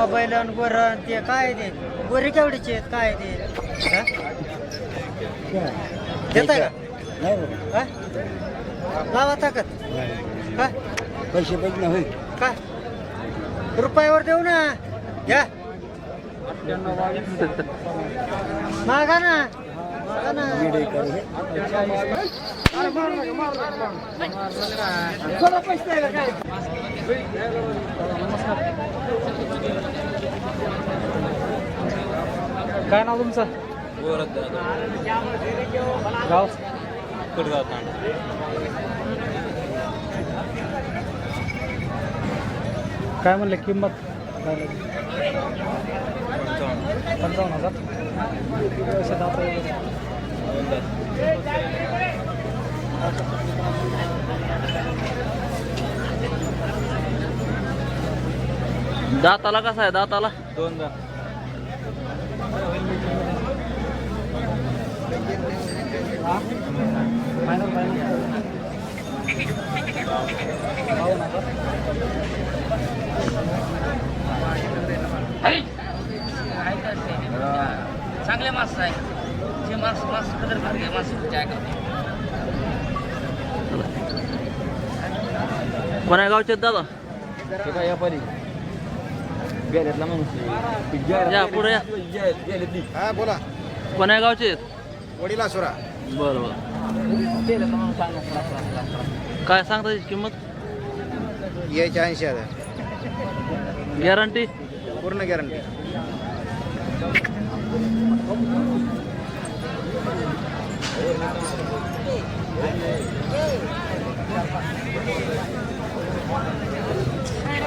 Mobile आणि गोर ते काय ते? गोरे केवढीचे आहेत काय ते? देताय का? नाही बरं. हा? लावा ताकद. का पैसे पैसे होईल. का? रुपयावर देऊ ना. घ्या. मागा ना. मागा ना. काय? काय नाव तुमचं? गाव? काय म्हणले किंमत? पंचावन्न हजार. पैसे दाताला कसा आहे? दाताला? दोन दा चांगले मास आहे जे मास मास कदर करते मास काय करते कोणा गावचे आहेत दादा? ते काय व्यापारी? गेल्यातला माणूस या पुढे या. गेल्यातली. हा बोला कोणा गावचे आहेत? वडील असुरा बरं बरं काय सांगता त्याची किंमत? यायचे ऐंशी हजार. गॅरंटी पूर्ण गॅरंटी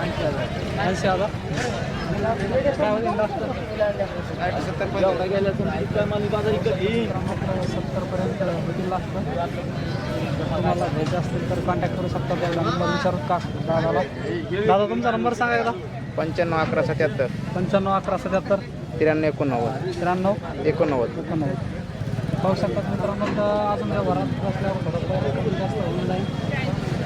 ऐंशी हजार काय होईल लास्ट एवढा गेल्या तर इतका माल बाजार इकडे सत्तर पर्यंत होतील लास्ट तुम्हाला घ्यायचे असतील तर कॉन्टॅक्ट करू शकता त्याला नंबर विचारून का दादाला दादा तुमचा नंबर सांगा एकदा. पंच्याण्णव अकरा सत्याहत्तर. पंच्याण्णव अकरा सत्याहत्तर. त्र्याण्णव एकोणनव्वद. त्र्याण्णव एकोणनव्वद. एकोणनव्वद. पाहू शकतात मित्रांनो तर अजून व्यवहारात बसल्यावर थोडं जास्त होऊन जाईल.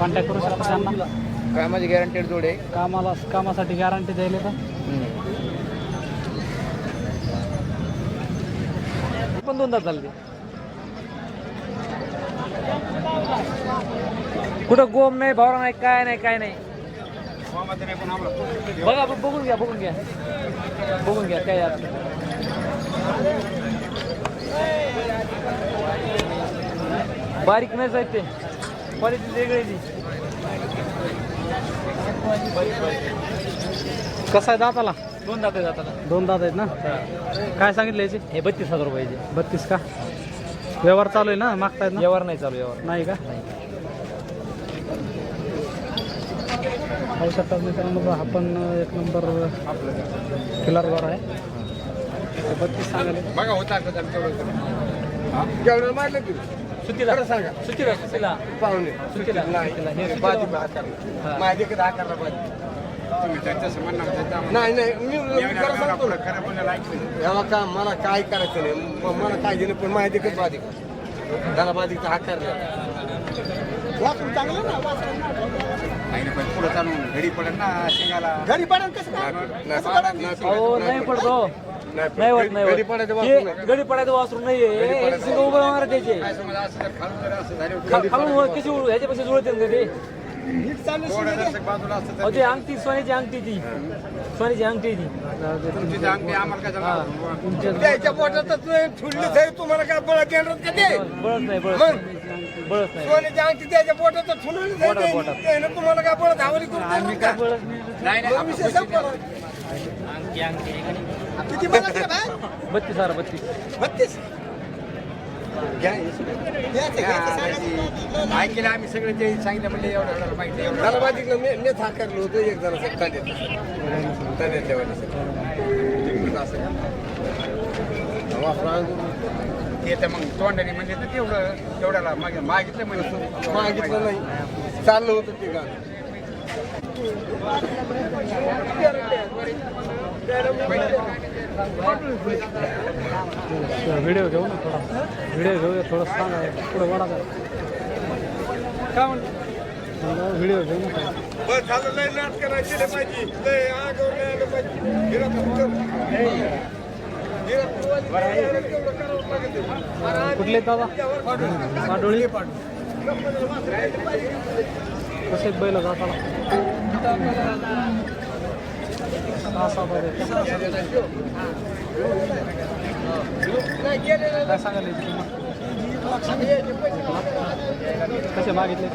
कॉन्टॅक्ट करू शकता त्यांना. काय माझी गॅरंटेड जोड आहे. कामाला कामासाठी गॅरंटी द्यायला तर पण दोनदा चालते कुठं गोम नाही भावरा नाही काय नाही काय नाही. बघा ब- बघून घ्या बघून घ्या. बघून घ्या काय यात बारीक नाही जायत ते. क्वालिटी वेगळी आहे ती. कसा आहे दाताला? दोन दात दाताला. दोन दात आहेत ना? काय सांगितलं याचे? हे बत्तीस हजार रुपयाचे बत्तीस का? व्यवहार चालू आहे ना? मागतायत ना? व्यवहार नाही चालू व्यवहार. नाही का? पाहू शकतात मित्रांनो बघा, आपण एक नंबर खिलारवर आहे. बत्तीस सांगायला. बघा होता सुट्टीला सांगा. सुट्टीला सुट्टीला पाहुणे. सुट्टीला सुट्टीला हे. सुट्टीला हा. माझे कधी आकारला पाहिजे नाही नाही मी मी खरं सांगतो ना. याला का मला काय करायचं नाही. म- मला काय घेणं पण माझ्या देखत बाधिक त्याला बाधिक आकार वासरू चांगलं ना पुढे चालून घडी पडेल ना शेंगाला. घरी पडेल कसं काय? कसं पडेल? अहो नाही पडतो नाही होत नाही होत. पडायचं वासरू नाही. गडी पडायचं वासरू नाहीये हे सिंग उभं राहणार त्याचे खालून खा- वर कशी उड- ह्याच्यापाशी जुळते ना ते अहो अंगठी सोन्याची अंगठी ती सोन्याची अंगठी ती? तुमच्या त्याच्या पोटातच ठुडलीच आहे तुम्हाला काय बळ देणार का ते बळच नाही मग? नाही. बळच नाही सोन्याची अंगठी त्याच्या पोटात ठुडलीच पोटात, आहे पोटात. ते. त्यानं तुम्हाला काय बळ धावली करून देणार का? बळच नाही मग विषय संपला. किती? बत्तीस हजार बत्तीस. बत्तीस. ऐकलं आम्ही सगळे ते सांगितलं म्हणजे एवढं एवढं माहिती त्याला बाधिकलं मी मीच हाकारलो होतो एक असं. असं का? वासरू आणून ते तर मग तोंडाने म्हणजे तर तेवढं तेवढ्याला मागे मागितलं म्हणजे मागितलं नाही. चाललं होतं ते गाणं. व्हिडिओ घेऊ ना थोडा. व्हिडिओ घेऊया थोडं सांगा. पुढे वाढा काय म्हणतो? व्हिडिओ घेऊ ना. कुठले दादा? पाडोळी कसे बैल जाताला सहा सहा बैल आहेत का? काय सांगायला? कसे मागितले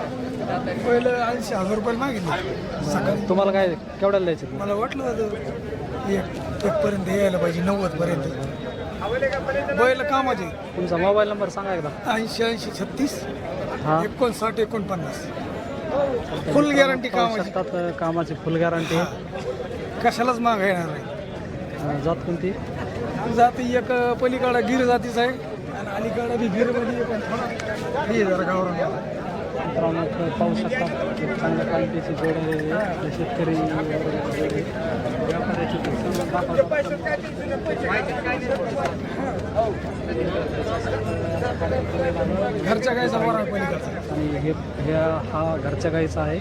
पहिलं ऐंशी हजार रुपये मागितले सकाळी तुम्हाला काय केवढ्याला द्यायचे? मला वाटलं होतं एक एक पर्यंत यायला पाहिजे नव्वद पर्यंत बैल कामाचे तुमचा मोबाईल नंबर सांगा एकदा ऐंशी ऐंशी छत्तीस हां एकोणसाठ एकोणपन्नास फुल गॅरंटी कामाची. शकतात कामाची फुल गॅरंटी. कशालाच माग येणार नाही. जात कोणती? जाती एक पलीकडं गिर जातीच आहे. आणि अलीकडं बी गिरमध्ये. हे जरा गावरान मित्रांनो इथं पाहू शकता चांगल्या क्वालिटीची जोड आपले शेतकरी व्यापाऱ्याची. घरच्या गायचा आणि हे ह्या हा घरच्या गाईचा आहे.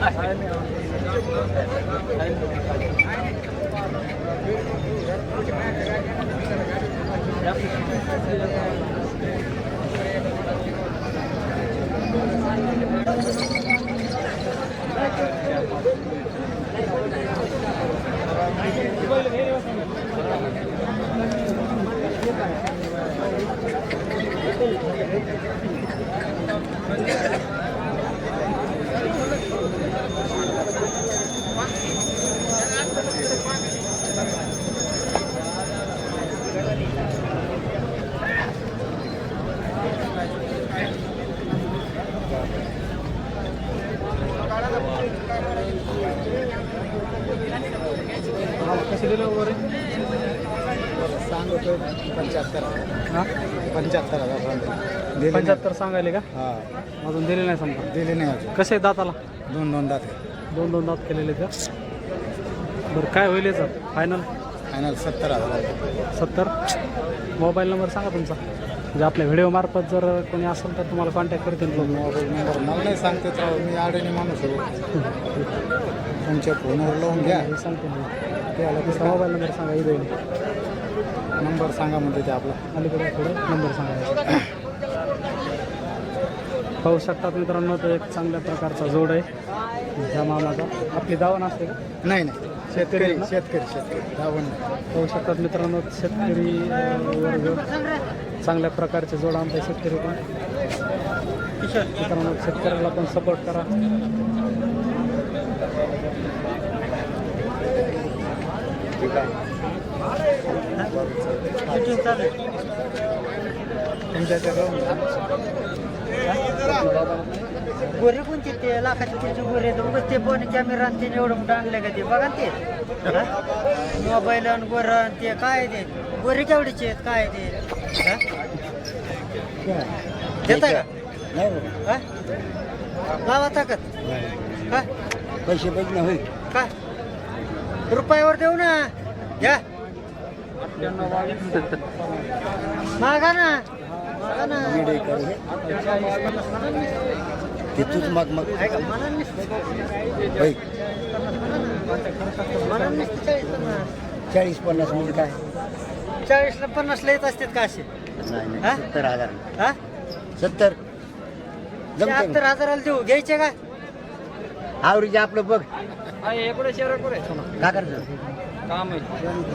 म्हणजे पैसा दिले वगैरे सांगतो पंच्याहत्तर हां? पंच्याहत्तर हजार पंच्याहत्तर सांगायले का? हा. अजून दिले नाही समजा. दिले नाही अजून. कसे दाताला? दोन दोन दात दोन दोन दात केलेले का? बरं काय होईल याचं? फायनल फायनल सत्तर हजार. सत्तर? मोबाईल नंबर सांगा तुमचा. म्हणजे आपल्या व्हिडिओमार्फत जर कोणी असेल तर तुम्हाला कॉन्टॅक्ट करतील. लोक नंबर मला नाही सांगते तर मी आडणी माणूस आहे तुमच्या फोनवर लावून घ्या. हे सांगतो मी ते आला तुमचा मोबाईल नंबर सांगा इथे. नंबर सांगा म्हणते ते आपला. अलीकडे थोडं नंबर सांगा. पाहू शकतात मित्रांनो तो एक चांगल्या प्रकारचा जोड आहे. ह्या मामाचा. आपली दावण असते का? नाही नाही. शेतकरी? शेतकरी शेतकरी धावण पाहू शकतात मित्रांनो शेतकरी वर्ग. चांगल्या प्रकारचे जोड आमच्या शेतकरी पण. मित्रांनो शेतकऱ्याला पण सपोर्ट करा. गोरे कोणते ते? लाखाचे त्याचे गोरे तर उगाच ते पण कॅमेरा ते एवढं मोठं आणलं का ते? बघा ते. मोबाईल आणि गोरं ते काय ते? गोरे केवढीचे आहेत? काय ते? देताय का? हा? लावा ताकद. का पैसे पैसे होईल. का? रुपयावर देऊ ना. घ्या मागा ना. मागा ना. मग मग. चाळीस पन्नास म्हणजे काय? चाळीसला पन्नासला येत असतात का असे? नाही हा? सत्तर हजार. हा? सत्तर. शहात्तर हजाराला देऊ. घ्यायचे का? आवरीचे आपलं बघ. काय करायचं काम आहे.